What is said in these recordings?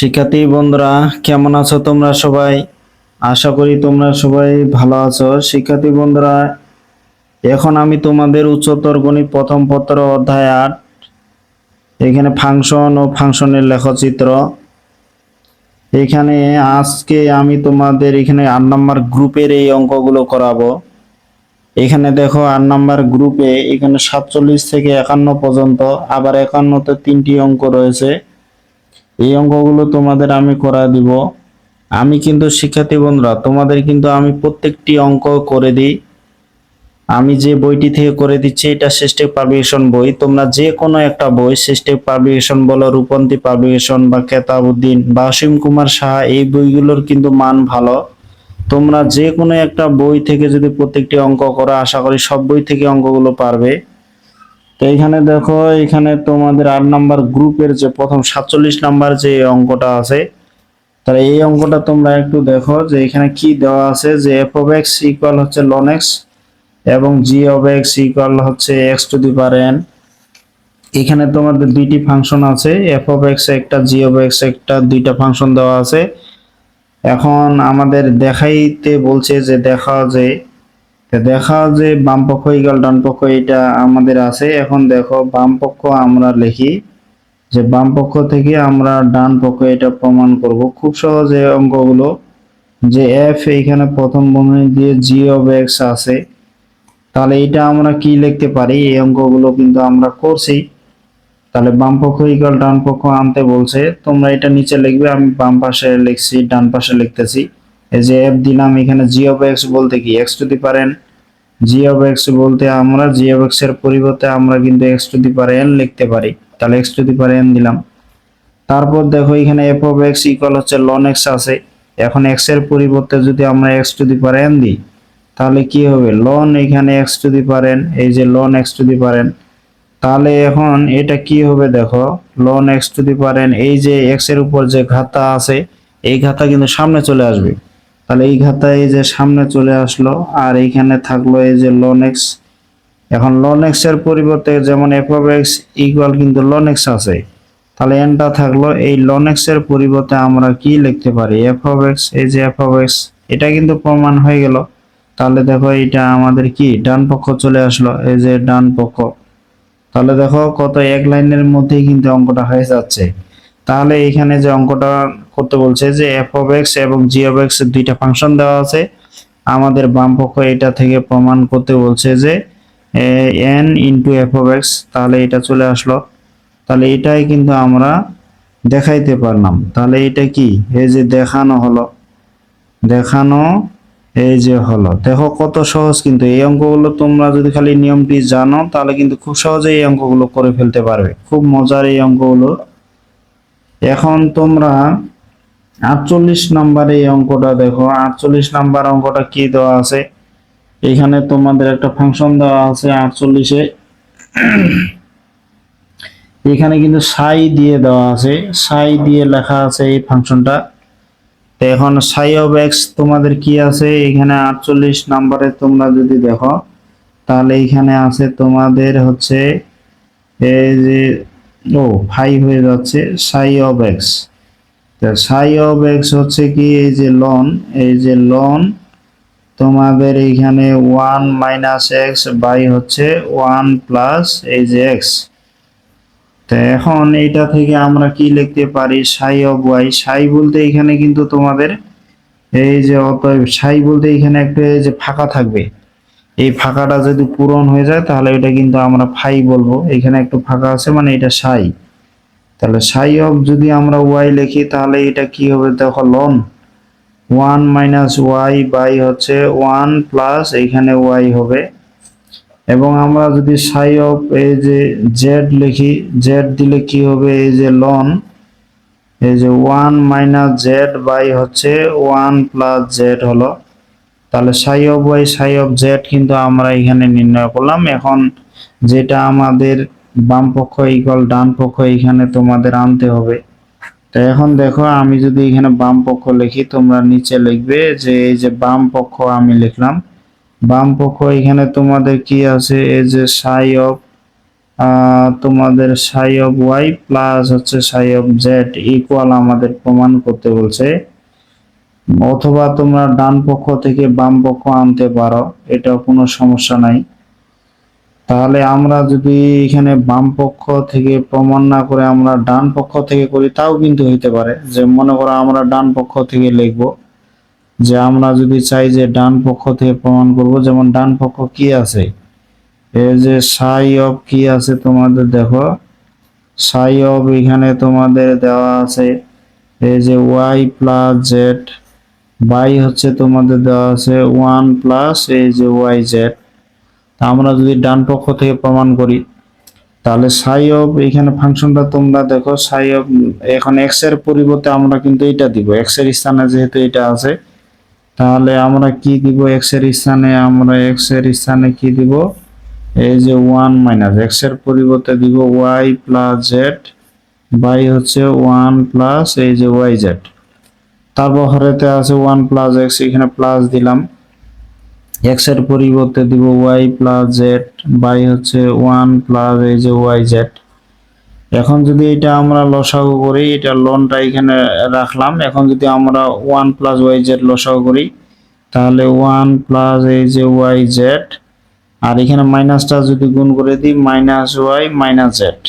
শিক্ষার্থী বন্ধুরা, কেমন আছো তোমরা সবাই? আশা করি তোমরা সবাই ভালো আছো। শিক্ষার্থী বন্ধুরা, এখন আমি তোমাদের উচ্চতর গণিত প্রথম পত্র অধ্যায় আট, এখানে ফাংশন ও ফাংশনের লেখচিত্র। এখানে আজকে আমি তোমাদের এখানে আট নম্বর গ্রুপের এই অঙ্কগুলো করাবো। এখানে দেখো, আট নাম্বার গ্রুপে এখানে সাতচল্লিশ থেকে একান্ন পর্যন্ত, আবার একান্নতে তিনটি অঙ্ক রয়েছে। এই অঙ্কগুলো তোমাদের আমি করা দিব। আমি কিন্তু শিক্ষার্থী বন্ধুরা, তোমাদের কিন্তু আমি প্রত্যেকটি অঙ্ক করে দিই। আমি যে বইটি থেকে করে দিচ্ছি, এটা সিস্টেম পাবলিকেশন বই। তোমরা যে কোনো একটা বই সিস্টেম পাবলিকেশন বলো, রূপন্তী পাবলিকেশন বা কেতাবুদ্দিন বা অসীম কুমার সাহা, এই বইগুলোর কিন্তু মান ভালো। তোমরা যে কোনো একটা বই থেকে যদি প্রত্যেকটি অঙ্ক করো, আশা করি সব বই থেকে অঙ্কগুলো পারবে। তো এখানে দেখো, এখানে তোমাদের আট নাম্বার গ্রুপের যে প্রথম সাতচল্লিশ নাম্বার যে অঙ্কটা আছে, তাহলে এই অঙ্কটা তোমরা একটু দেখো যে এখানে কি দেওয়া আছে, যে এফ অফ এক্স ইকুয়াল হচ্ছে লন এক্স এবং জি অফ এক্স ইকুয়াল হচ্ছে X to the power N এখানে তোমাদের দুইটি ফাংশন আছে এফ অফ এক্স একটা জি অফ এক্স একটা, দুইটা ফাংশন দেওয়া আছে। এখন আমাদের দেখাইতে বলছে যে দেখা যে দেখা যে বাম পক্ষ ইকাল ডান পক্ষ এটা আমাদের আছে। এখন দেখো, বাম পক্ষ আমরা লিখি যে বাম পক্ষ থেকে আমরা ডান পক্ষ এটা প্রমাণ করব। খুব সহজে অঙ্কগুলো যে এফ এইখানে প্রথম বন্ধনী দিয়ে জি অফ এক্স আছে। তাহলে এটা আমরা কি লিখতে পারি? এই অঙ্কগুলো কিন্তু আমরা করছি। তাহলে বাম পক্ষ ইকাল ডান পক্ষ আনতে বলছে। তোমরা এটা নিচে লিখবে, আমি বাম পাশে লিখছি, ডান পাশে লিখতেছি। এই যে এফ দিলাম, এখানে জি অফ এক্স বলতে কি? এক্স টু দি পারেন জি অফ এক্স বলতে আমরা জি অফ এক্সের পরিবর্তে আমরা কিন্তু এক্স টু দি পারে এন লিখতে পারি। তাহলে এক্স টু দি পারে এন দিলাম। তারপর দেখো, এখানে এফ অফ এক্স ইকুয়াল হচ্ছে লন এক্স আছে। এখন এক্সের পরিবর্তে যদি আমরা এক্স টু দি পারে এন দিই, তাহলে কি হবে? লন এখানে এক্স টু দি পারেন, এই যে লন এক্স টু দি পারেন, তাহলে এখন এটা কি হবে দেখো? লন এক্স টু দি পারেন, এই যে এক্সের উপর যে ঘাতা আছে, এই ঘাতা কিন্তু সামনে চলে আসবে। তাহলে এই ঘাতা এই যে সামনে চলে আসলো, আর এইখানে থাকল এই যে লন এক্স এখন লন এক্সের পরিবর্তে যেমন এফ অফ এক্স ইকুয়াল কিন্তু লন এক্স আছে। তাহলে এনটা থাকল, এই লন এক্সের পরিবর্তে আমরা কি লিখতে পারি? এফ অফ এক্স এই যে এফ অফ এক্স এটা কিন্তু প্রমাণ হয়ে গেল। তাহলে দেখো এটা আমাদের কি? ডান পক্ষ চলে আসলো, এই যে ডান পক্ষ। তাহলে দেখো কত এক লাইনের মধ্যেই কিন্তু অঙ্কটা হয়ে যাচ্ছে। তাহলে এখানে যে অঙ্কটা করতে বলছে যে এফ অফ এক্স এবং জি অফ এক্স দুইটা ফাংশন দেওয়া আছে। আমাদের বাম পক্ষ এটা থেকে প্রমাণ করতে বলছে যে N into F of X তাহলে এটা চলে আসলো। তাহলে এটাই কিন্তু আমরা দেখাইতে পারলাম। তাহলে এটা কি? এই যে দেখানো হলো। দেখানো এই যে হলো। দেখো কত সহজ কিন্তু এই অঙ্কগুলো তোমরা যদি খালি নিয়মটি জানো, তাহলে কিন্তু খুব সহজেই এই অঙ্কগুলো করে ফেলতে পারবে। খুব মজার এই অঙ্কগুলো। এখন তোমরা আটচল্লিশ নাম্বার এই অঙ্কটা দেখো, আটচল্লিশ নাম্বার অঙ্কটা কি দেওয়া আছে? এখানে তোমাদের একটা ফাংশন দেওয়া আছে আটচল্লিশে। এখানে কিন্তু সাই দিয়ে দেওয়া আছে সাই দিয়ে লেখা আছে এই ফাংশনটা তো এখন সাই অফ এক্স তোমাদের কি আছে? এখানে আটচল্লিশ নাম্বারে তোমরা যদি দেখো, তাহলে এখানে আছে তোমাদের হচ্ছে এই যে, ও ফাই হয়ে যাচ্ছে psi of X psi of X হচ্ছে কি? এই যে লন এই যে লন তোমাদের এইখানে ওয়ান মাইনাস এক্স বাই হচ্ছে ওয়ান প্লাস এই যে এক্স তো এখন এইটা থেকে আমরা কি লিখতে পারি? সাই অফ ওয়াই সাই বলতে এখানে কিন্তু তোমাদের এই যে অতএব সাই বলতে এখানে একটা যে ফাঁকা থাকবে। এই ফাঁকাটা যদি পূরণ হয়ে যায় তাহলে এটা কিন্তু আমরা ফাই বলব। এখানে একটু ফাঁকা আছে মানে এটা সাই তাহলে সাই অফ যদি আমরা ওয়াই লিখি, তাহলে এটা কি হবে? দেখো ln. One minus Y by হচ্ছে ওয়ান প্লাস এখানে ওয়াই হবে। এবং আমরা যদি সাই অফ এই যে জেড লিখি, জেড দিলে কি হবে? এই যে লন, এই যে ওয়ান মাইনাস জেড বাই হচ্ছে ওয়ান প্লাস জেড হলো। তাহলে psi of Y psi of Z কিন্তু আমরা এখানে নির্ণয় করলাম। এখন যেটা আমাদের বাম পক্ষ ইকুয়াল ডান পক্ষ এখানে তোমাদের আনতে হবে। তো এখন দেখো, আমি যদি এখানে বাম পক্ষ লিখি, তোমরা নিচে লিখবে যে, এই যে বাম পক্ষ আমি লিখলাম। বাম পক্ষ এখানে তোমাদের কি আছে? এই যে সাই অফ তোমাদের সাই অফ ওয়াই প্লাস হচ্ছে সাই অফ জেড ইকুয়াল আমাদের প্রমাণ করতে বলছে। অথবা তোমরা ডান পক্ষ থেকে বাম পক্ষ আনতে পারো এটা কোনো সমস্যা নাই। তাহলে আমরা যদি এখানে বাম পক্ষ থেকে প্রমাণ না করে আমরা ডান পক্ষ থেকে করি, তাও কিন্তু হইতে পারে যে মনে করো আমরা ডান পক্ষ থেকে লিখব। যে আমরা যদি চাই যে ডান পক্ষ থেকে প্রমাণ করব, যেমন ডান পক্ষ কি আছে? এই যে সাই অফ কি আছে তোমাদের দেখো। সাই অফ এখানে তোমাদের দেওয়া আছে। এই যে ওয়াই প্লাস জেড, বাই হচ্ছে তোমাদের দেওয়া আছে ওয়ান প্লাস এই যে ওয়াই জেড। আমরা যদি ডান পক্ষ থেকে প্রমাণ করি, তাহলে সাই অফ এখানে ফাংশনটা তোমরা দেখো সাই অফ এখন এক্সের পরিবর্তে আমরা কিন্তু এটা দিব। এক্সের স্থানে যেহেতু এটা আছে, তাহলে আমরা কি দিব? এক্সের স্থানে আমরা এক্সের স্থানে কি দিব? এই যে ওয়ান মাইনাস এক্সের পরিবর্তে দিব ওয়াই প্লাস জেড বাই হচ্ছে ওয়ান প্লাস এই যে ওয়াই জেড তারপর হরেতে আছে ওয়ান প্লাস এক্স এখানে প্লাস দিলাম। এক্সের পরিবর্তে দিব ওয়াই প্লাস জেড বাই হচ্ছে ওয়ান প্লাস এই যে ওয়াই জেড এখন যদি এটা আমরা লসাগু করি এটা লোনটা এখানে রাখলাম। এখন যদি আমরা ওয়ান প্লাস ওয়াই জেড লসাগু করি, তাহলে ওয়ান প্লাস এই যে ওয়াই জেড আর এখানে মাইনাসটা যদি গুণ করে দিই মাইনাস ওয়াই মাইনাস জেড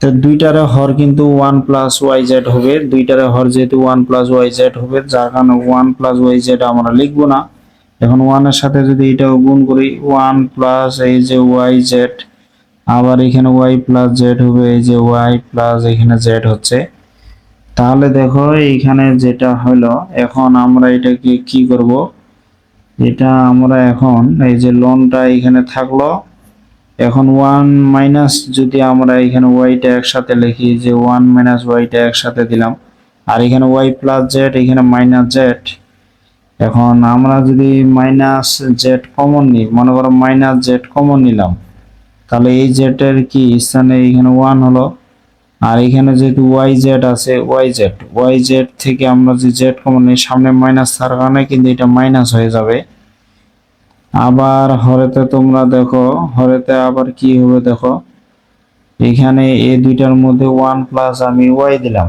তো দুইটারে হর কিন্তু ওয়ান প্লাস ওয়াই জেড হবে। দুইটারে হর যেহেতু ওয়ান প্লাস ওয়াই জেড হবে, যার কারণে ওয়ান প্লাস ওয়াই জেড আমরা লিখব না। এখন ওয়ানের সাথে যদি এটাও গুণ করি ওয়ান প্লাস এই যে ওয়াই জেড আবার এখানে ওয়াই প্লাস জেড হবে, এই যে ওয়াই প্লাস এখানে জেড হচ্ছে। তাহলে দেখো, এইখানে যেটা হলো, এখন আমরা এটাকে কি করব? এটা আমরা এখন এই যে লোনটা এখানে থাকল, এখন ওয়ান মাইনাস যদি আমরা এখানে ওয়াইটা একসাথে লিখি, যে ওয়ান মাইনাস ওয়াইটা একসাথে দিলাম, আর এখানে ওয়াই প্লাস জেড এখানে মাইনাস জেড এখন আমরা যদি মাইনাস জেড কমন নিই, মনে করো মাইনাস জেড কমন নিলাম, তাহলে এই জেডের কি স্থানে এখানে ওয়ান হলো, আর এখানে যেহেতু ওয়াই জেড আছে ওয়াই জেড ওয়াই জেড থেকে আমরা যে জেড কমন নিই, সামনে মাইনাস থাকার কারণে কিন্তু এটা মাইনাস হয়ে যাবে। আবার হরেতে তোমরা দেখো, হরেতে আবার কি হবে দেখো, এখানে এ দুইটার মধ্যে ওয়ান প্লাস আমি ওয়াই দিলাম,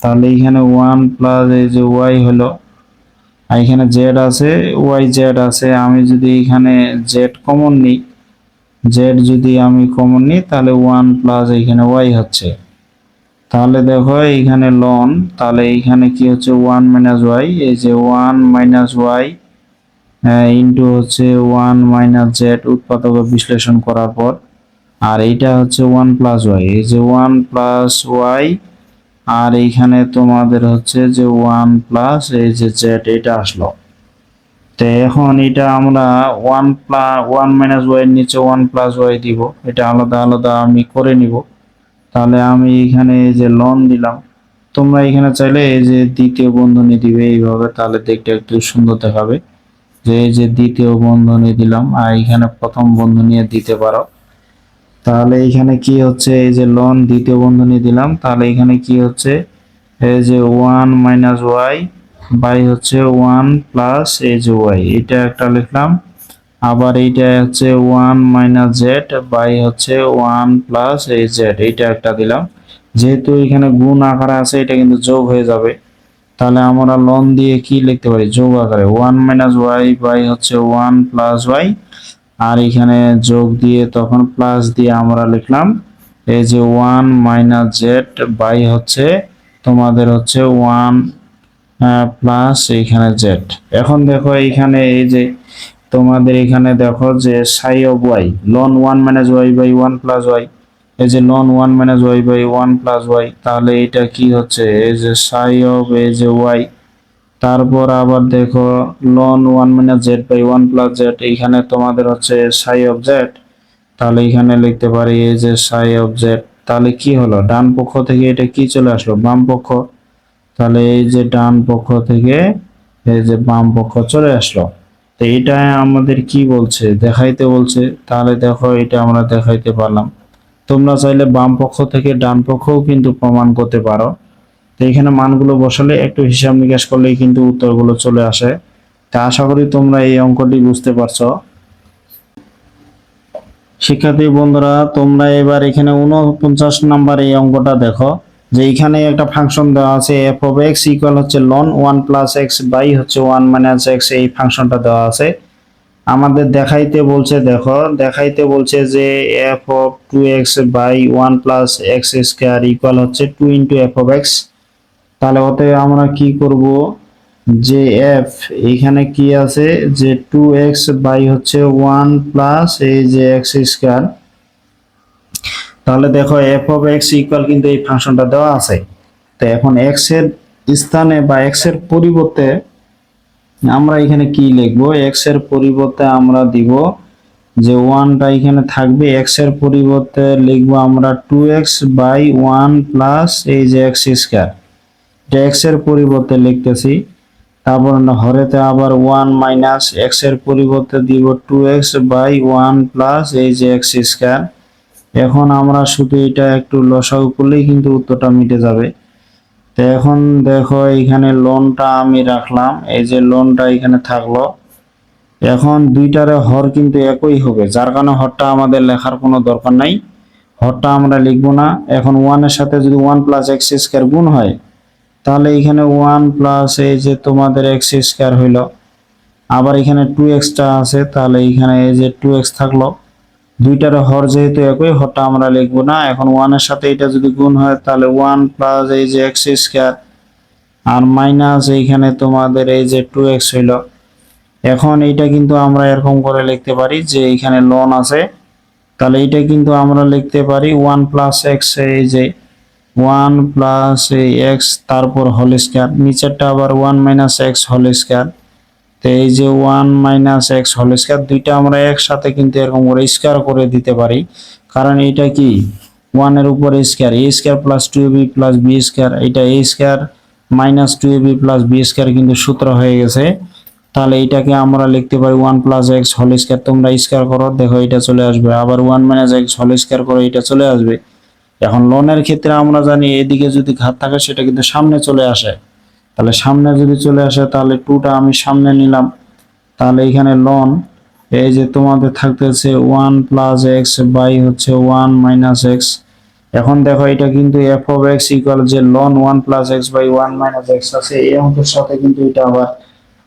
তাহলে এখানে ওয়ান প্লাস এই যে ওয়াই হলো আর এখানে জেড আছে ওয়াই জেড আছে, আমি যদি এখানে জেড কমন নিই জেড যদি আমি কমন নিই, তাহলে ওয়ান প্লাস এখানে ওয়াই হচ্ছে। তাহলে দেখো এইখানে লন তাহলে এইখানে কি হচ্ছে? ওয়ান মাইনাস ওয়াই এই যে ওয়ান মাইনাস ওয়াই ইন্টু হচ্ছে ওয়ান মাইনাস জেড উৎপাদক বিশ্লেষণ করার পর, আর এইটা হচ্ছে ওয়ান প্লাস ওয়াই এই যে ওয়ান প্লাস ওয়াই আর এইখানে তোমাদের হচ্ছে যে ওয়ান প্লাস, এই যে জেড, এটা আসলো। তো এখন এটা আমরা one plus one minus Y নিচে ওয়ান প্লাস ওয়াই দিব। এটা আলাদা আলাদা আমি করে নিব। তাহলে আমি এখানে এই যে লন দিলাম। তোমরা এখানে চাইলে এই যে দ্বিতীয় বন্ধনী দিবে এইভাবে, তাহলে দেখতে একটু সুন্দর দেখাবে। যে এই যে দ্বিতীয় বন্ধনী দিলাম, আর এখানে প্রথম বন্ধনী দিতে পারো। তাহলে এখানে কি হচ্ছে? এই যে লন দ্বিতীয় বন্ধনী দিলাম। তাহলে এখানে কি হচ্ছে? এই যে ওয়ান মাইনাস ওয়াই বাই হচ্ছে ওয়ান প্লাস এই যে ওয়াই এটা একটা লিখলাম। আবার এইটা হচ্ছে ওয়ান মাইনাস জেড বাই হচ্ছে ওয়ান প্লাস এই জেড এইটা একটা দিলাম। যেহেতু এখানে গুণ আকারে আছে, এটা কিন্তু যোগ হয়ে যাবে। তাহলে আমরা লন দিয়ে কি লিখতে পারি? যোগ আকারে। ওয়ান মাইনাস ওয়াই বাই হচ্ছে ওয়ান প্লাস ওয়াই আর এখানে যোগ দিয়ে তখন প্লাস দিয়ে আমরা লিখলাম, এই যে ওয়ান মাইনাস জেড বাই হচ্ছে তোমাদের হচ্ছে ওয়ান প্লাস এইখানে জেড এখন দেখো এইখানে এই যে তোমাদের এখানে দেখো যে psi of Y ln one minus Y by one plus Y এই যে ln one minus Y by one plus Y তাহলে এটা কি হচ্ছে? এই যে সাই অফ এই যে ওয়াই তারপর আবার দেখো ln one minus Z by one plus Z এইখানে তোমাদের হচ্ছে সাই অফ জেড তাহলে এখানে লিখতে পারি এই যে সাই অফ জেড তাহলে কি হলো? ডান পক্ষ থেকে এটা কি চলে আসলো? বাম পক্ষ। তাহলে এই যে ডান পক্ষ থেকে এই যে বাম পক্ষ চলে আসলো। তো এটা আমাদের কি বলছে? দেখাইতে বলছে। তাহলে দেখো, এটা আমরা দেখাইতে পারলাম। তোমরা চাইলে বাম পক্ষ থেকে ডান পক্ষও কিন্তু প্রমাণ করতে পারো। তো এখানে মানগুলো বসালে একটু হিসাব নিকাশ করলেই কিন্তু উত্তরগুলো চলে আসে। তা আশা করি তোমরা এই অঙ্কটি বুঝতে পারছ। শিক্ষার্থী বন্ধুরা, তোমরা এবার এখানে উনপঞ্চাশ নাম্বার এই অঙ্কটা দেখো, যে এখানে একটা ফাংশন দেওয়া আছে এফ অফ এক্স ইকুয়াল হচ্ছে ln one plus x by হচ্ছে ওয়ান মাইনাস এক্স এই ফাংশনটা দেওয়া আছে। আমাদের দেখাইতে বলছে, দেখো, দেখাইতে বলছে যে f of two x by one plus x square equal হচ্ছে two into f of x তাহলে ওতে আমরা কি করব? যে এফ এখানে কি আছে? যে টু এক্স বাই হচ্ছে ওয়ান প্লাস এই যে এক্স স্কোয়ার তাহলে দেখো এফ অফ এক্স ইকুয়াল কিন্তু এই ফাংশনটা দেওয়া আছে। তো এখন এক্সের স্থানে বা এক্সের পরিবর্তে আমরা এখানে কি লিখব? এক্সের পরিবর্তে আমরা দিব যে ওয়ানটা এখানে থাকবে। এক্সের পরিবর্তে লিখব আমরা two x by one plus এই যে এক্স স্কোয়ার এটা এক্সের পরিবর্তে লিখতেছি। তারপর হরেতে আবার ওয়ান মাইনাস এক্সের পরিবর্তে দিব two x by one plus এই যে এক্স স্কোয়ার এখন আমরা শুধু এটা একটু লসাগু করলেই কিন্তু উত্তরটা মিটে যাবে। তো এখন দেখো এখানে লোনটা আমি রাখলাম, এই যে লোনটা এখানে থাকল। এখন দুইটারে হর কিন্তু একই হবে, যার কারণে হরটা আমাদের লেখার কোনো দরকার নাই। হরটা আমরা লিখব না। এখন ওয়ানের সাথে যদি ওয়ান প্লাস এক্স স্কোয়ার গুণ হয় তাহলে এখানে ওয়ান প্লাস এই যে তোমাদের এক্স স্কোয়ার হইল। আবার এখানে টু এক্সটা আছে, তাহলে এখানে এই যে টু এক্স থাকল। দুইটার হর যেহেতু একই, হরটা আমরা লিখব না। এখন ওয়ানের সাথে এটা যদি গুণ হয়, তাহলে ওয়ান প্লাস এই যে এক্স স্কোয়ার আর মাইনাস এইখানে তোমাদের এই যে টু এক্স হইল। এখন এইটা কিন্তু আমরা এরকম করে লিখতে পারি যে এইখানে লন আছে। তাহলে এইটা কিন্তু আমরা লিখতে পারি ওয়ান প্লাস এক্স এই যে ওয়ান প্লাস এক্স, তারপর হোল স্কোয়ার। নিচেরটা আবার one minus x whole square. তো এই যে one minus x whole square, দুইটা আমরা একসাথে কিন্তু এরকম করে স্কোয়ার করে দিতে পারি। কারণ এটা কি? ওয়ানের উপর square, a square plus two b plus b square. এটা a square minus two b plus b square কিন্তু সূত্র হয়ে গেছে। তাহলে এটাকে আমরা লিখতে পারি one plus x whole square. তোমরা স্কোয়ার করো, দেখো এটা চলে আসবে। আবার one minus x whole square করো এটা চলে আসবে। এখন লোনের ক্ষেত্রে আমরা জানি এদিকে যদি ঘাত থাকে সেটা কিন্তু সামনে চলে আসে। তাহলে সামনে যদি চলে আসে, তাহলে টুটা আমি সামনে নিলাম। তাহলে এখানে লোন এই যে তোমাদের থাকতেছে ওয়ান প্লাস এক্স বাই হচ্ছে ওয়ান মাইনাস এক্স এখন দেখো এটা কিন্তু এফ অফ এক্স ইকুয়াল যে ln one plus x by one minus x আছে, এই অঙ্কের সাথে কিন্তু এটা আবার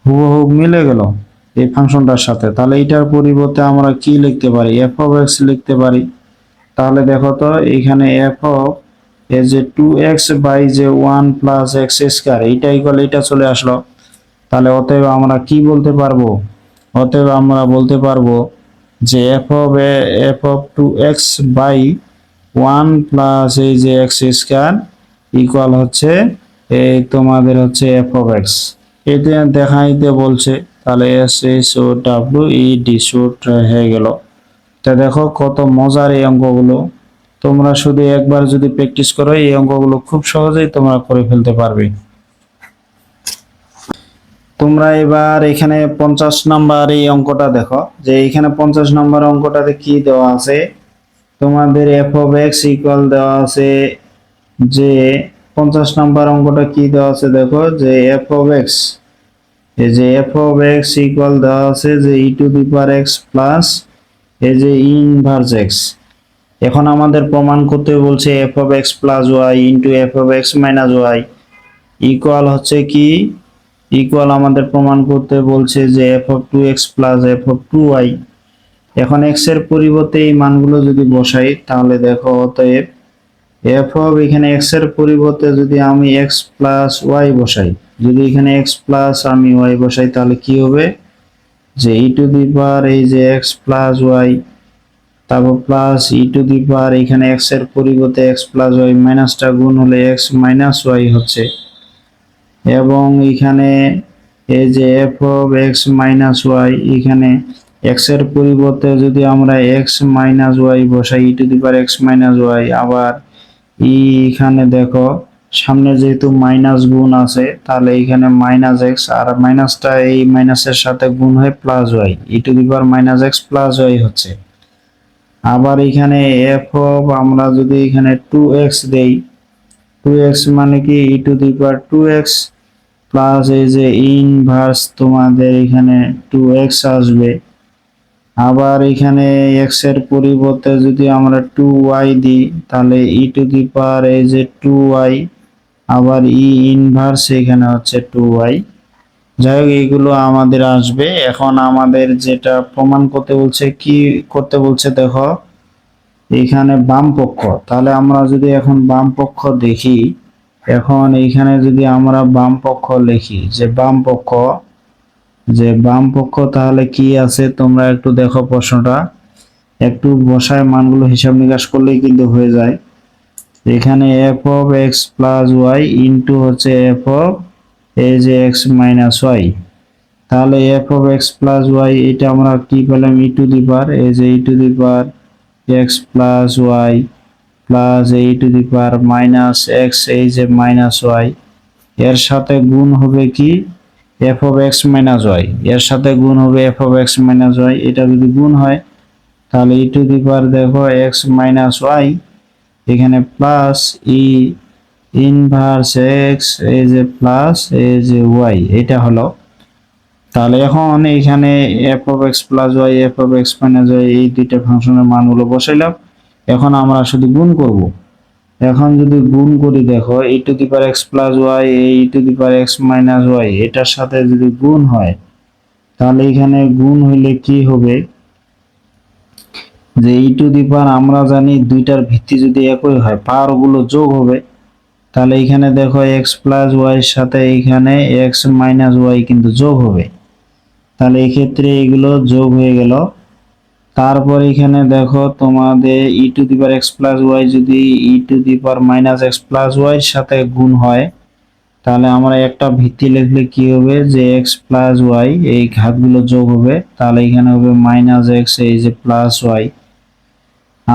হুবহু মিলে গেল এই ফাংশনটার সাথে। তাহলে এটার পরিবর্তে আমরা কি লিখতে পারি? এফ অফ এক্স লিখতে পারি। তাহলে দেখো তো, এখানে এফ অফ এই যে টু এক্স বাই যে ওয়ান প্লাস এক্স স্কোয়ার এইটা ইকুয়াল এটা চলে আসলো। তাহলে অতএব আমরা কি বলতে পারব? অতএব আমরা বলতে পারব যে f of f of two x by one plus এই যে এক্স স্কোয়ার ইকুয়াল হচ্ছে এই তোমাদের হচ্ছে এফ অফ এক্স এটা দেখাইতে বলছে, তাহলে S S O W E D shoot হয়ে গেল। তা দেখো কত মজার এই অঙ্কগুলো তোমরা শুধু একবার যদি প্র্যাকটিস করো, এই অঙ্কগুলো খুব সহজেই তোমরা করে ফেলতে পারবে। তোমরা এবার এখানে পঞ্চাশ নাম্বার এই অঙ্কটা দেখো, যে এখানে পঞ্চাশ নাম্বার অঙ্কটাতে কি দেওয়া আছে? তোমাদের এফ অফ এক্স ইকুয়াল দেওয়া আছে যে, পঞ্চাশ নাম্বার অঙ্কটা কি দেওয়া আছে দেখো, যে এফ অফ এক্স এই যে এফ অফ এক্স ইকুয়াল দেওয়া আছে যে e to the power x plus এই যে ইনভার্স এক্স এখন আমাদের প্রমাণ করতে বলছে f of x plus y into f of x minus y equal হচ্ছে কি? ইকুয়াল আমাদের প্রমাণ করতে বলছে যে f of two x plus f of two y এখন এক্সের পরিবর্তে এই মানগুলো যদি বসাই, তাহলে দেখো অতএব এফ অফ এখানে এক্সের পরিবর্তে যদি আমি এক্স প্লাস ওয়াই বসাই, যদি এখানে এক্স প্লাস আমি ওয়াই বসাই, তাহলে কি হবে? যে ই টু দি পাওয়ার এই যে এক্স প্লাস ওয়াই তারপর plus e to the power এখানে এক্সের পরিবর্তে এক্স প্লাস ওয়াই মাইনাসটা গুণ হলে এক্স মাইনাস ওয়াই হচ্ছে। এবং এখানে এই যে f of x minus y এখানে এক্সের পরিবর্তে যদি আমরা এক্স মাইনাস ওয়াই বসাই e to the power x minus y আবার ই এখানে দেখো সামনে যেহেতু মাইনাস গুণ আছে, তাহলে এখানে মাইনাস এক্স আর মাইনাসটা এই মাইনাসের সাথে গুণ হয়ে plus y e to the power minus x plus y হচ্ছে। আবার এখানে এফ অফ আমরা যদি এখানে টু এক্স দেই টু এক্স মানে কি? E to the power two x plus এই যে ইনভার্স তোমাদের এখানে টু এক্স আসবে। আবার এখানে এক্সের পরিবর্তে যদি আমরা টু ওয়াই দিই, তাহলে ই টু দি পাওয়ার এই যে টু ওয়াই আবার ই ইনভার্স এখানে হচ্ছে টু ওয়াই যাই হোক এইগুলো আমাদের আসবে। এখন আমাদের যেটা প্রমাণ করতে বলছে, কি করতে বলছে দেখো, এখানে বাম পক্ষ। তাহলে আমরা যদি এখন বাম পক্ষ দেখি, এখন এইখানে যদি আমরা বাম পক্ষ লিখি, যে বাম পক্ষ, যে বাম পক্ষ, তাহলে কি আছে? তোমরা একটু দেখো প্রশ্নটা। একটু বসায় মানগুলো হিসাব নিকাশ করলেই কিন্তু হয়ে যায়। এখানে f of x plus y into হচ্ছে এফ অফ এই যে এক্স মাইনাস ওয়াই তাহলে f of x plus y এটা আমরা কি পেলাম? ই টু দি পার এই যে e to the power x plus y plus এই to the power minus x এই যে মাইনাস ওয়াই এর সাথে গুণ হবে কি? F of x minus y এর সাথে গুণ হবে f of x minus y এটা যদি গুণ হয়, তাহলে ই টু দি পার দেখো এক্স মাইনাস ওয়াই এখানে প্লাস ই ইনভার্স এক্স এই যে প্লাস এই যে ওয়াই এটা হলো। তাহলে এখন এইখানে f of x plus y f of x minus y এই দুইটা ফাংশনের মানগুলো বসাইলাম। এখন আমরা শুধু গুণ করব। এখন যদি গুণ করি, দেখো e to the power x plus y এই to the power x minus y এটার সাথে যদি গুণ হয়, তাহলে এখানে গুণ হইলে কি হবে? যে ই টু দি পার আমরা জানি দুইটার ভিত্তি যদি একই হয় পাওয়ারগুলো যোগ হবে, তাহলে এখানে দেখো এক্স প্লাস ওয়াই এর সাথে এখানে এক্স মাইনাস ওয়াই কিন্তু যোগ হবে। তাহলে এই ক্ষেত্রে এগুলো যোগ হয়ে গেল। তারপর এখানে দেখো তোমাদের e to the power x plus y যদি e to the power minus x plus y এর সাথে গুণ হয়, তাহলে আমরা একটা ভিত্তি লিখলে কি হবে? যে এক্স প্লাস ওয়াই এই ঘাতগুলো যোগ হবে, তাহলে এখানে হবে মাইনাস এক্স এই যে প্লাস ওয়াই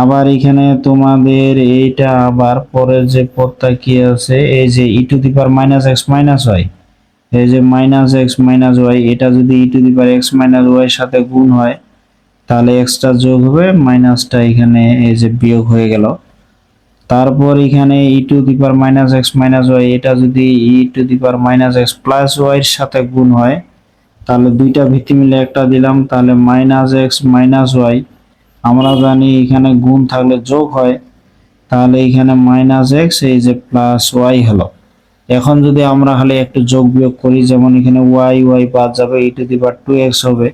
আবার এখানে তোমাদের এইটা আবার পরের যে পদটা কি আছে, এই যে e to the power minus x minus y এই যে মাইনাস এক্স মাইনাস ওয়াই এটা যদি e to the power x minus y সাথে গুণ হয়, তাহলে এক্সট্রা যোগ হবে মাইনাসটা এখানে এই যে বিয়োগ হয়ে গেল। তারপর এখানে e to the power minus x minus y এটা যদি e to the power minus x plus y এর সাথে গুণ হয়, তাহলে দুইটা ভিত্তি মিলে একটা দিলাম, তাহলে মাইনাস এক্স মাইনাস ওয়াই আমরা জানি এখানে গুণ থাকলে যোগ হয়, তাহলে এখানে মাইনাস এক্স এই যে প্লাস ওয়াই হলো। এখন যদি আমরা খালি একটু যোগ বিয়োগ করি, যেমন এখানে ওয়াই ওয়াই বাদ যাবে e to the power two x হবে,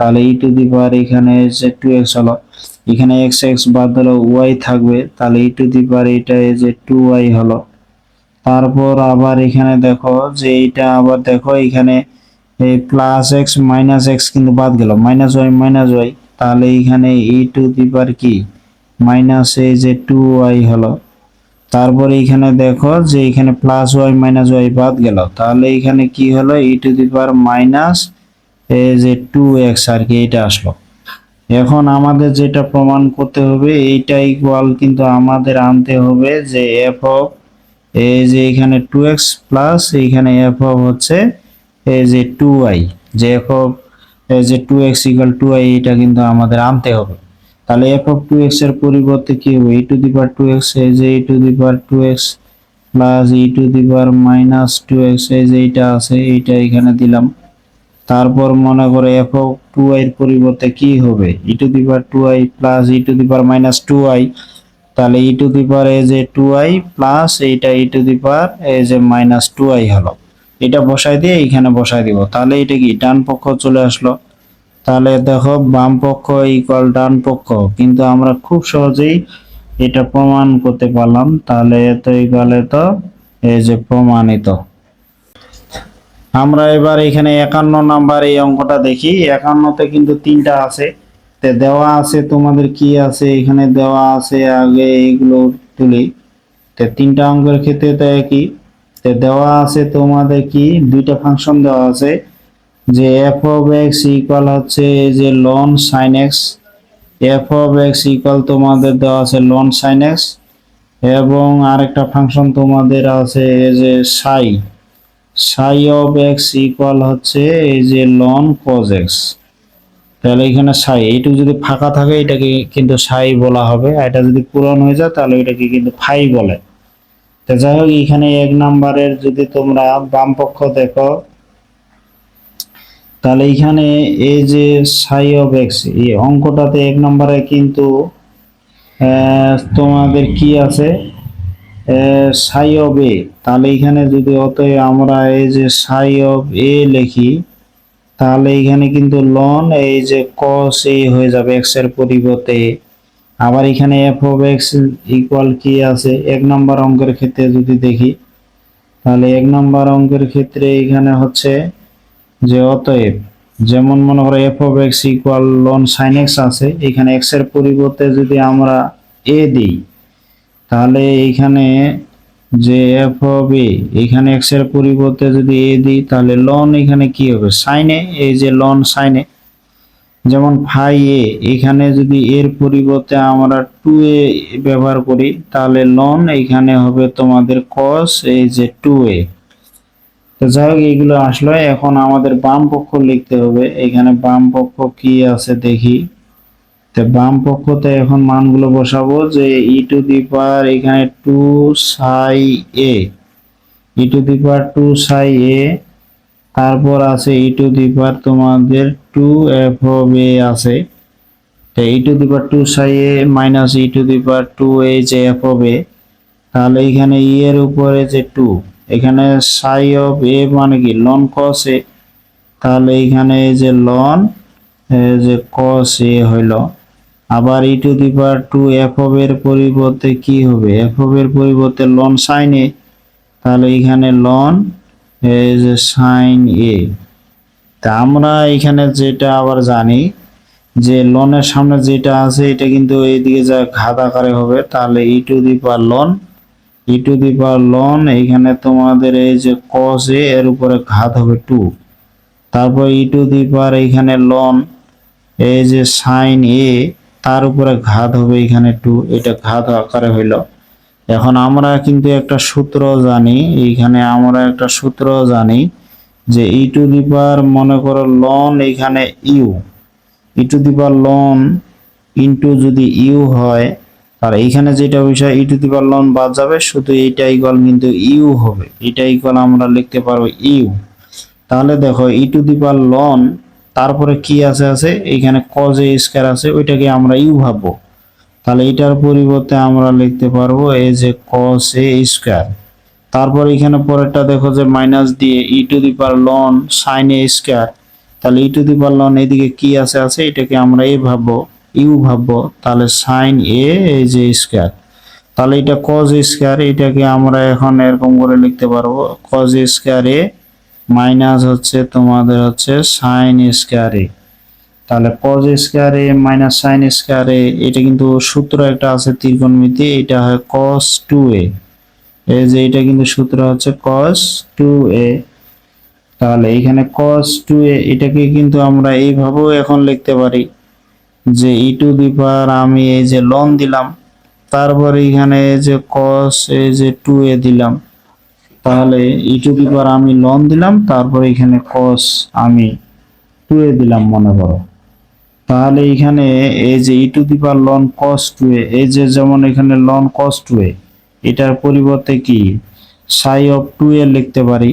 তাহলে ই টু দি পার এখানে যে টু এক্স হলো, এখানে এক্স এক্স বাদ দিলে ওয়াই থাকবে, তাহলে ই টু দি পার এটা যে টু ওয়াই হলো। তারপর আবার এখানে দেখো যে এইটা আবার দেখো, এখানে এই প্লাস এক্স মাইনাস এক্স কিন্তু বাদ গেল মাইনাস ওয়াই মাইনাস ওয়াই তাহলে এখানে ই টু দি পার কি? মাইনাস এই যে টু ওয়াই হলো। তারপরে এখানে দেখো যে এখানে প্লাস ওয়াই মাইনাস ওয়াই বাদ গেল। তাহলে এখানে কি হলো? ই টু দি পার মাইনাস এই যে টু এক্স আর কি এটা আসলো। এখন আমাদের যেটা প্রমাণ করতে হবে, এইটা ইকুয়াল কিন্তু আমাদের আনতে হবে যে এফ অফ এই যে এখানে টু এক্স প্লাস এইখানে এফ অফ হচ্ছে এই যে টু ওয়াই যে এফ অফ যে two x equal to i এটা কিন্তু আমাদের আনতে হবে। তাহলে এফ অফ টু এক্সের পরিবর্তে কি হবে? E to the power two x এই যে e to the power two x plus e to the power minus two x এই যে এইটা আছে, এইটা এখানে দিলাম। তারপর মনে করে এফ অফ টু আই এর পরিবর্তে কি হবে? E to the power two i plus e to the power minus two i তাহলে ই টু দি পাওয়ার এই যে টু আই প্লাস এইটা ই টু দি পাওয়ার এই যে মাইনাস টু আই হলো। এটা বসাই দিয়ে এখানে বসাই দিব। তাহলে এটা কি? ডান পক্ষ চলে আসলো। তাহলে দেখো, বাম পক্ষ ইকুয়াল ডান পক্ষ। কিন্তু আমরা খুব সহজেই এটা প্রমাণ করতে পারলাম। তাহলে এত ইকুয়াল তো এই যে প্রমাণিত। আমরা এবার এখানে একান্ন নাম্বার এই অঙ্কটা দেখি। একান্নতে কিন্তু তিনটা আছে। তে দেওয়া আছে, তোমাদের কি আছে? এখানে দেওয়া আছে আগে এগুলো তুলি। তে তিনটা অঙ্কের ক্ষেত্রে তো একই। দেওয়া আছে তোমাদের কি? দুইটা ফাংশন দেওয়া আছে, যে এফ অফ এক্স ইকুয়াল হচ্ছে যে ln sine x f of x equal তোমাদের দেওয়া আছে লন সাইন এক্স এবং আরেকটা ফাংশন তোমাদের আছে যে সাই সাই অফ এক্স ইকুয়াল হচ্ছে এই যে লন কজ এক্স তাহলে এখানে সাই এইটুকু যদি ফাঁকা থাকে এটাকে কিন্তু সাই বলা হবে এটা যদি পূরণ হয়ে যায় তাহলে এটাকে কিন্তু ফাই বলে। তো যাই হোক, এখানে এক নাম্বারের যদি তোমরা বাম পক্ষ দেখো, তাহলে এখানে এই যে সাই অফ এক্স এই অঙ্কটাতে এক নম্বরে কিন্তু তোমাদের কি আছে? সাই অফ এ। তাহলে এখানে যদি অতএব আমরা এই যে সাই অফ এ লিখি, তাহলে এখানে কিন্তু লন এই যে কস এ হয়ে যাবে এক্সের পরিবর্তে। আবার এখানে এফ অফ এক্স ইকুয়াল কি আছে? এক নম্বর অঙ্কের ক্ষেত্রে যদি দেখি, তাহলে এক নম্বর অঙ্কের ক্ষেত্রে এখানে হচ্ছে যে অতএব, যেমন মনে করো f of x equal ln sine x আছে, এখানে এক্সের পরিবর্তে যদি আমরা এ দিই, তাহলে এখানে যে এফ অফ এ এখানে এক্সের পরিবর্তে যদি এ দিই, তাহলে লন এখানে কি হবে? সাইনে এই যে লন সাইনে যেমন ফাই এ এখানে যদি এর পরিবর্তে আমরা টু এ ব্যবহার করি, তাহলে লন এখানে হবে তোমাদের কস এই যে টু এ তো যাই হোক, এইগুলো আসলো। এখন আমাদের বাম পক্ষ লিখতে হবে। এখানে বাম পক্ষ কি আছে দেখি। তো বাম পক্ষতে এখন মানগুলো বসাবো যে ই টু দি পাওয়ার এখানে two Sai A E to the power two সাই এ তারপর আছে ই টু দি পাওয়ার তোমাদের টু এফ অফ এ আছে ই to the two Sai a minus e to the power two a যে এফ এ তাহলে এখানে ই এর উপরে যে টু এখানে সাই অফ এ মানে কি? লন কস এ তাহলে এখানে যে লন যে কস এ হইল। আবার e to the two f এর পরিবর্তে কি হবে? এফ এর পরিবর্তে লন সাইন এ তাহলে এখানে লন যে সাইন এ তা আমরা এখানে যেটা আবার জানি যে লনের সামনে যেটা আছে, এটা কিন্তু এইদিকে যা ঘাত আকারে হবে, তাহলে e to the power ln e to the power ln এখানে তোমাদের এই যে কস এ এর উপরে ঘাত হবে টু তারপর ই টু দি পাওয়ার এখানে লন এই যে সাইন এ তার উপরে ঘাত হবে এখানে টু এটা ঘাত আকারে হইল। এখন আমরা কিন্তু একটা সূত্র জানি, এইখানে আমরা একটা সূত্র জানি যে ই টু দি পাওয়ার মনে করো লন এখানে u e to the power ln into যদি ইউ হয়, আর এইখানে যেটা বিষয় ই টু দি পাওয়ার লন বাদ যাবে, শুধু এইটা ইকুয়াল কিন্তু ইউ হবে, এটা ইকুয়াল আমরা লিখতে পারব ইউ তাহলে দেখো e to the power loan তারপরে কি আছে আছে? এখানে কজ এ স্কয়ার আছে, ওইটাকে আমরা ইউ ভাববো। তাহলে এটার পরিবর্তে আমরা লিখতে পারব এই যে কস এ স্কোয়ার তারপর এখানে পরেরটা দেখো যে মাইনাস দিয়ে e to the power ln sine a square তাহলে e to the power loan এদিকে কি আছে আছে এটাকে আমরা এ ভাববো ইউ ভাববো, তাহলে সাইন এ এই যে স্কয়ার তাহলে এটা কজ স্কয়ার এটাকে আমরা এখন এরকম করে লিখতে পারব কজ স্কয়ার এ মাইনাস হচ্ছে তোমাদের হচ্ছে সাইন স্কয়ার এ তাহলে cos square a minus sine square a, এটা কিন্তু সূত্র একটা আছে ত্রিকোণমিতি, এটা হয় কস টু এ এই যে এটা কিন্তু সূত্র হচ্ছে কস টু এ তাহলে এখানে কস টু এ এটাকে কিন্তু আমরা এইভাবেও এখন লিখতে পারি যে ই টু দি পাওয়ার আমি এই যে লন দিলাম, তারপর এখানে যে কস এই যে টু এ দিলাম। তাহলে ই টু দি পাওয়ার আমি লন দিলাম, তারপর এখানে কস আমি টু এ দিলাম মনে করো। তাহলে এখানে এই যে e to the power ln cos two a এই যে যেমন এখানে লন কস টু এ এটার পরিবর্তে কি? সাই অফ টু এ লিখতে পারি।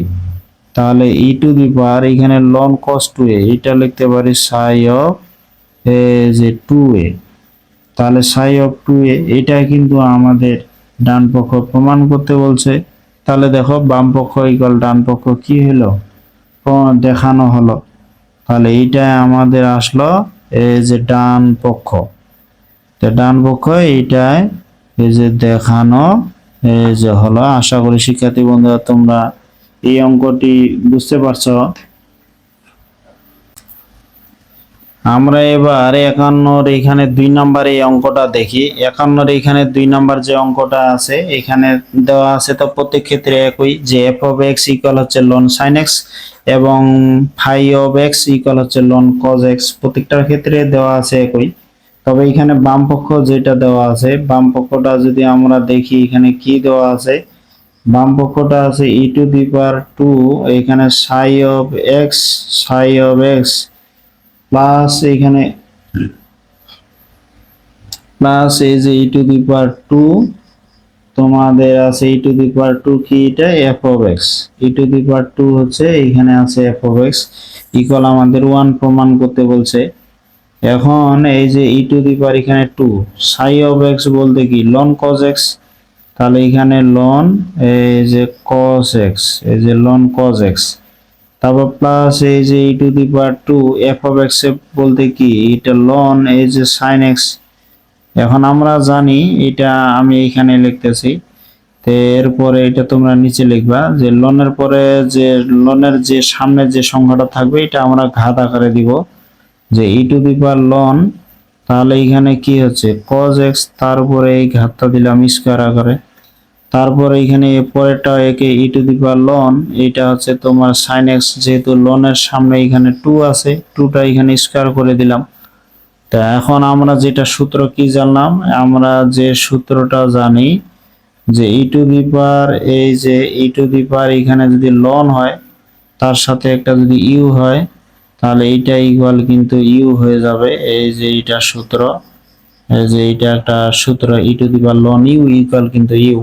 তাহলে ই টু দি পাওয়ার এখানে লন কস টু এ এটা লিখতে পারি সাই অফ এ যে টু এ। তাহলে সাই অফ টু এ, এটা কিন্তু আমাদের ডান পক্ষ প্রমাণ করতে বলছে। তাহলে দেখো, বাম পক্ষ ইকুয়াল ডান পক্ষ কি হলো? দেখানো হলো। তাহলে এইটাই আমাদের আসলো এই যে ডান পক্ষ। তো ডান পক্ষ এইটাই এই যে দেখানো এই যে হলো, আশা করি শিক্ষার্থী বন্ধুরা তোমরা এই অঙ্কটি বুঝতে পারছ। আমরা এবার একান্নর এখানে দুই নাম্বার এই অঙ্কটা দেখি। একান্নর এখানে দুই নাম্বার যে অঙ্কটা আছে, এখানে দেওয়া আছে তো প্রত্যেক ক্ষেত্রে একই যে এফ অফ এক্স ইকুয়াল হচ্ছে লন সাইন এক্স এবং ফাই অফ এক্স ইকুয়াল হচ্ছে লন কজ এক্স প্রত্যেকটার ক্ষেত্রে দেওয়া আছে একই। তবে এখানে বাম পক্ষ যেটা দেওয়া আছে, বাম পক্ষটা যদি আমরা দেখি এখানে কি দেওয়া আছে, বাম পক্ষটা আছে ই টু দি পাওয়ার টু এখানে psi of x psi of x plus এখানে প্লাস এই যে e to the power two তোমাদের আছে ই টু দি পাওয়ার টু কি এটা? F of x e to the power two হচ্ছে এখানে আছে এফ অফ এক্স ইকুয়াল আমাদের ওয়ান প্রমাণ করতে বলছে। এখন এই যে ই টু দি পাওয়ার এখানে টু সাই অফ এক্স বলতে কি? লন কজ এক্স তাহলে এখানে লন এই যে কস এক্স এই যে লন কজ এক্স তারপর প্লাস এই যে e to the power two f of x বলতে কি? এটা লন এই যে সাইন এক্স এখন আমরা জানি এটা আমি এখানে লিখতেছি। তো এরপরে এটা তোমরা নিচে লিখবা যে লনের পরে যে লনের যে সামনে যে সংখ্যাটা থাকবে, এটা আমরা ঘাত আকারে দিব। যে e to the power loan তাহলে এখানে কি হচ্ছে? কজ এক্স তার উপরে এই ঘাতটা দিলাম স্কোয়ার আকারে। তারপরে এখানে পরেরটা একে ই টু দি পাওয়ার লন এটা হচ্ছে তোমার সাইন এক্স যেহেতু লনের সামনে এখানে টু আছে টুটা এখানে স্কোয়ার করে দিলাম। তা এখন আমরা যেটা সূত্র কি জানলাম? আমরা যে সূত্রটা জানি যে ই টু দি পাওয়ার এই যে ই টু দি পাওয়ার এখানে যদি লন হয়, তার সাথে একটা যদি ইউ হয়, তাহলে এইটা ইকুয়াল কিন্তু ইউ হয়ে যাবে। এই যে এটা সূত্র, এই যে এটা একটা সূত্র e to the power ln u equal কিন্তু ইউ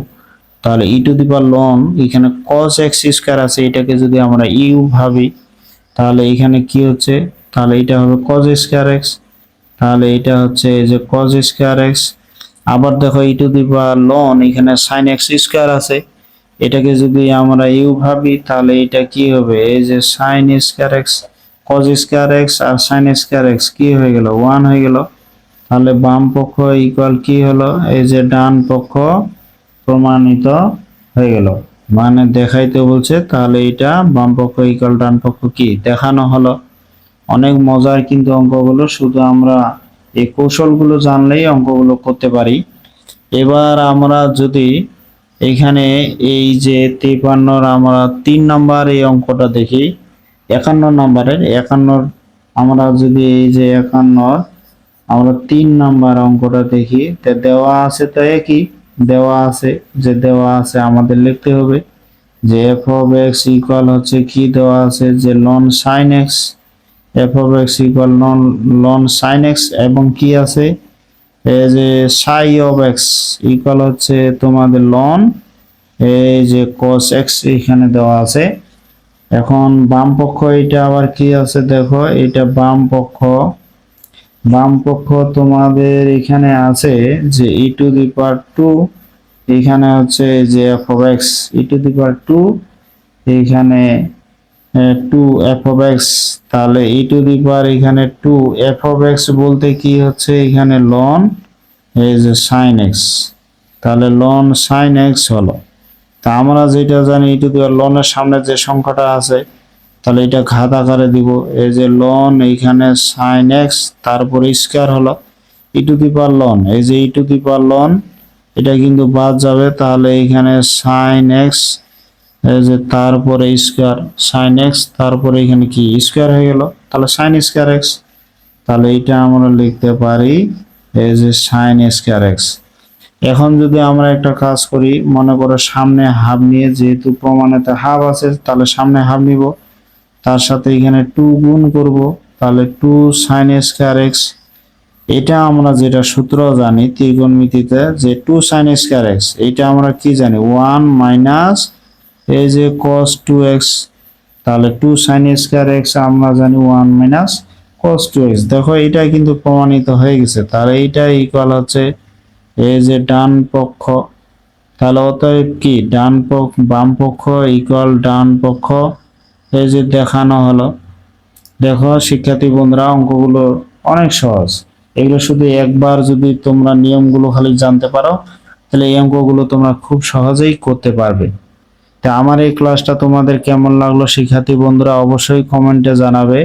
তাহলে e to the power ln এখানে cos এক্স স্কয়ার আছে, এটাকে যদি আমরা ইউ ভাবি, তাহলে এখানে কি হচ্ছে? তাহলে এটা হবে cos স্কয়ার এক্স তাহলে এটা হচ্ছে এই যে cos স্কয়ার এক্স আবার দেখো e to the power ln এখানে sin এক্স স্কয়ার আছে, এটাকে যদি আমরা ইউ ভাবি, তাহলে এটা কি হবে? এই যে sin square x cos square x আর sin স্কয়ার এক্স কি হয়ে গেল? 1 হয়ে গেল। তাহলে বাম পক্ষ ইকুয়াল কি হলো? এই যে ডান পক্ষ প্রমাণিত হয়ে গেল। মানে দেখাইতে বলছে, তাহলে এটা বাম পক্ষ ইকুয়াল ডান পক্ষ কি? দেখানো হলো। অনেক মজার কিন্তু অঙ্কগুলো, শুধু আমরা এই কৌশলগুলো জানলেই অঙ্কগুলো করতে পারি। এবার আমরা যদি এখানে এই যে তিপান্নর আমরা তিন নাম্বার এই অঙ্কটা দেখি। একান্ন নাম্বারের, একান্নর আমরা যদি এই যে একান্নর আমরা তিন নাম্বার অঙ্কটা দেখি, তা দেওয়া আছে তো একই। দেওয়া আছে, যে দেওয়া আছে আমাদের লিখতে হবে। যে এফ অফ এক্স ইকুয়াল হচ্ছে কি দেওয়া আছে? যে ln sine x f of x equal ln ln sine x এবং কি আছে? এই যে সাই অফ এক্স ইকুয়াল হচ্ছে তোমাদের লন এই যে cos এক্স এখানে দেওয়া আছে। এখন বাম পক্ষ এটা আবার কি আছে? দেখো এটা বাম পক্ষ। বাম পক্ষ তোমাদের এখানে আছে যে e to the power two এখানে হচ্ছে যে f of x e to the power two এইখানে টু এফ অফ এক্স তাহলে ই টু দি পাওয়ার এখানে টু এফ অফ এক্স বলতে কি হচ্ছে এখানে লন এই যে সাইন এক্স তাহলে লন সাইন এক্স হলো। তা আমরা যেটা জানি ই টু দি পাওয়ার লনের সামনে যে সংখ্যাটা আছে তাহলে এটা ঘাত আকারে দিব। এই যে লন এইখানে সাইন এক্স তারপরে স্কোয়ার হলো ই টু দি পাওয়ার লন এই যে e to the power loan এটা কিন্তু বাদ যাবে। তাহলে এইখানে সাইন এক্স এই যে তারপরে স্কোয়ার সাইন এক্স তারপরে এখানে কি? স্কোয়ার হয়ে গেল। তাহলে সাইন স্কয়ার এক্স তাহলে এটা আমরা লিখতে পারি এই যে সাইন স্কয়ার এক্স এখন যদি আমরা একটা কাজ করি, মনে করো সামনে হাফ নিয়ে যেহেতু প্রমাণেতে হাফ আছে, তাহলে সামনে হাফ নিব। তার সাথে এখানে টু গুণ করব, তাহলে টু সাইন স্কয়ার এক্স এটা আমরা যেটা সূত্র জানি ত্রিগুণ ত্রিকোণমিতিতে যে টু সাইন স্কয়ার এক্স এটা আমরা কি জানি? ওয়ান মাইনাস এই যে cos টু এক্স তাহলে টু সাইন স্কয়ার এক্স আমরা জানি one minus cos two x দেখো, এটা কিন্তু প্রমাণিত হয়ে গেছে, তাহলে এইটা ইকুয়াল হচ্ছে এই যে ডান পক্ষ। তাহলে অতএব কি? ডান পক্ষ, বাম পক্ষ ইকুয়াল ডান পক্ষ। এই যে দেখানো হলো, দেখো শিক্ষার্থী বন্ধুরা, অঙ্কগুলো অনেক সহজ। এগুলো শুধু একবার যদি তোমরা নিয়মগুলো খালি জানতে পারো, তাহলে এই অঙ্কগুলো তোমরা খুব সহজেই করতে পারবে। তা আমার এই ক্লাসটা তোমাদের কেমন লাগল শিক্ষার্থী বন্ধুরা, অবশ্যই কমেন্টে জানাবে।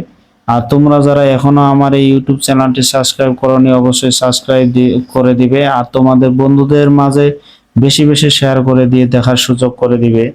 আর তোমরা যারা এখনও আমার এই ইউটিউব চ্যানেলটি সাবস্ক্রাইব করনি, অবশ্যই সাবস্ক্রাইব করে দিবে। আর তোমাদের বন্ধুদের মাঝে বেশি বেশি শেয়ার করে দিয়ে দেখার সুযোগ করে দিবে।